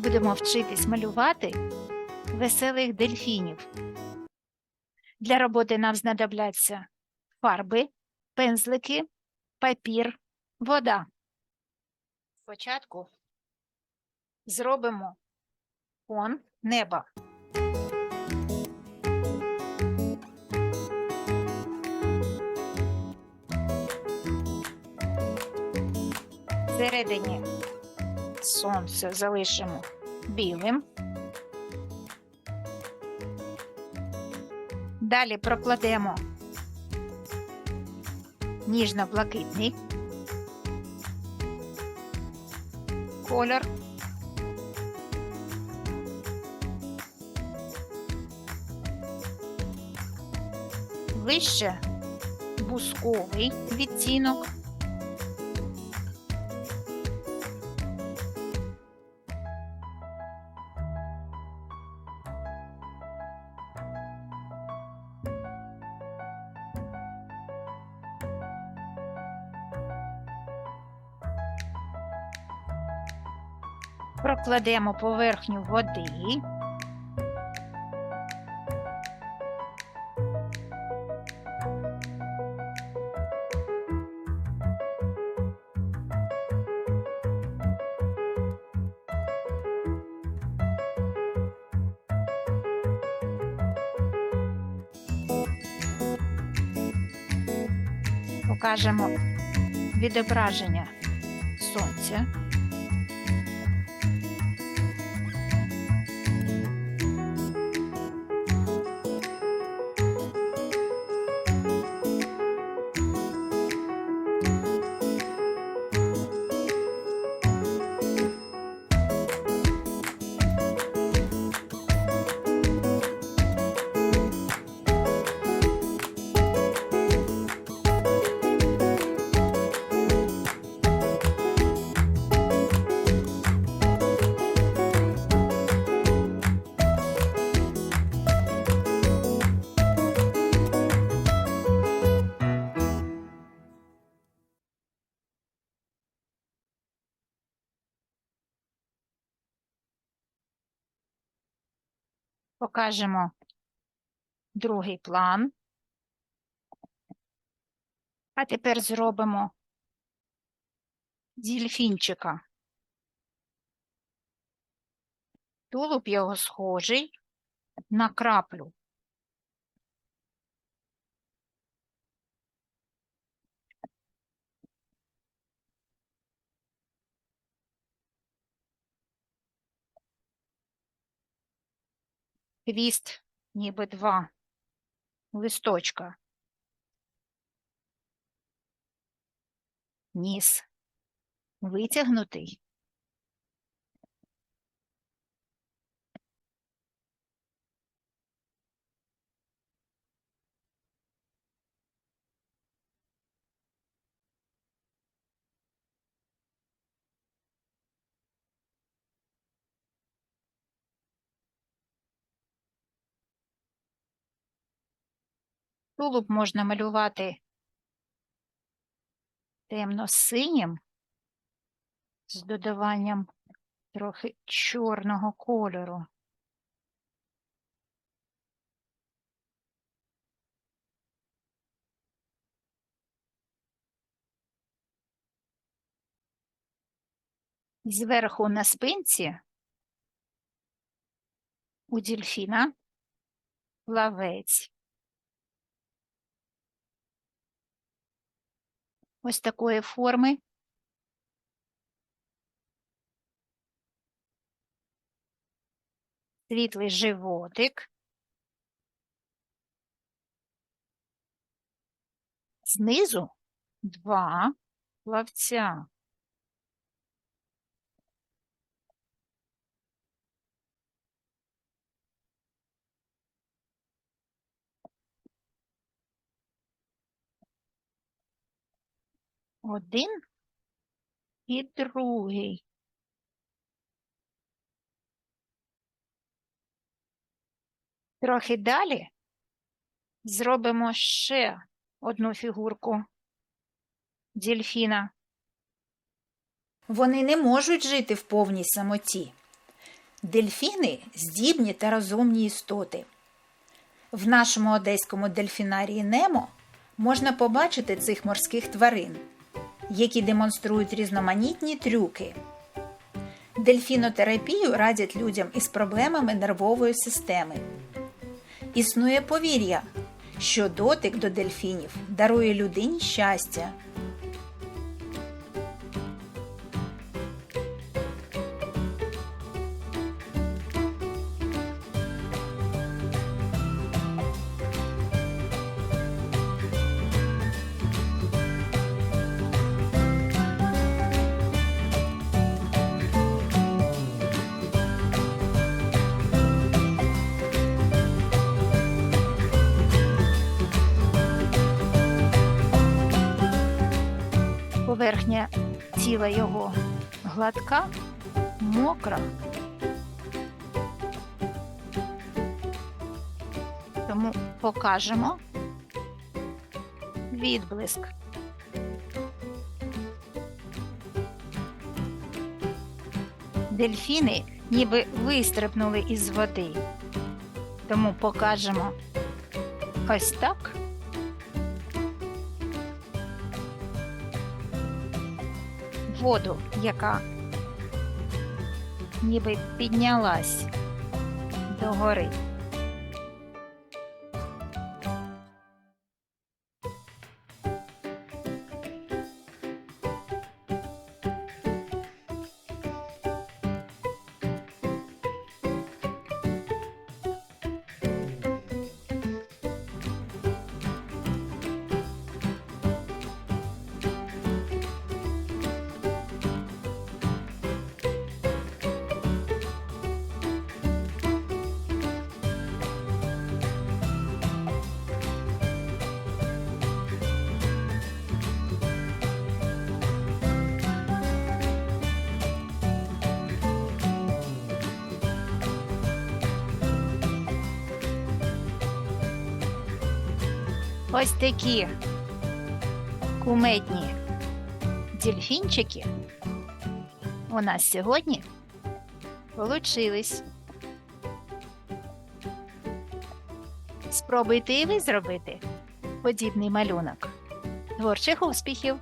будемо вчитись малювати веселих дельфінів. Для роботи нам знадобляться фарби, пензлики, папір, вода. Спочатку зробимо фон неба. Всередині сонце залишимо білим. Далі прокладемо ніжно-блакитний колір. Вище бусковий відтінок. Прокладемо поверхню води. Покажемо відображення сонця. Покажемо другий план. А тепер зробимо дільфінчика. Тулуб його схожий на краплю. Хвіст ніби два листочка. Ніс витягнутий. Тулуб можна малювати темно-синім з додаванням трохи чорного кольору. Зверху на спинці у дельфіна плавець. Ось такої форми. Світлий животик. Знизу два плавця. Один і другий. Трохи далі зробимо ще одну фігурку дельфіна. Вони не можуть жити в повній самоті. Дельфіни здібні та розумні істоти. В нашому одеському дельфінарії Немо можна побачити цих морських тварин, які демонструють різноманітні трюки. Дельфінотерапію радять людям із проблемами нервової системи. Існує повір'я, що дотик до дельфінів дарує людині щастя. Поверхня тіла його гладка, мокра. Тому покажемо відблиск. Дельфіни ніби вистрибнули із води. Тому покажемо ось так. Воду, яка ніби піднялась догори. Ось такі кумедні дельфінчики у нас сьогодні получились. Спробуйте і ви зробити подібний малюнок. Творчих успіхів!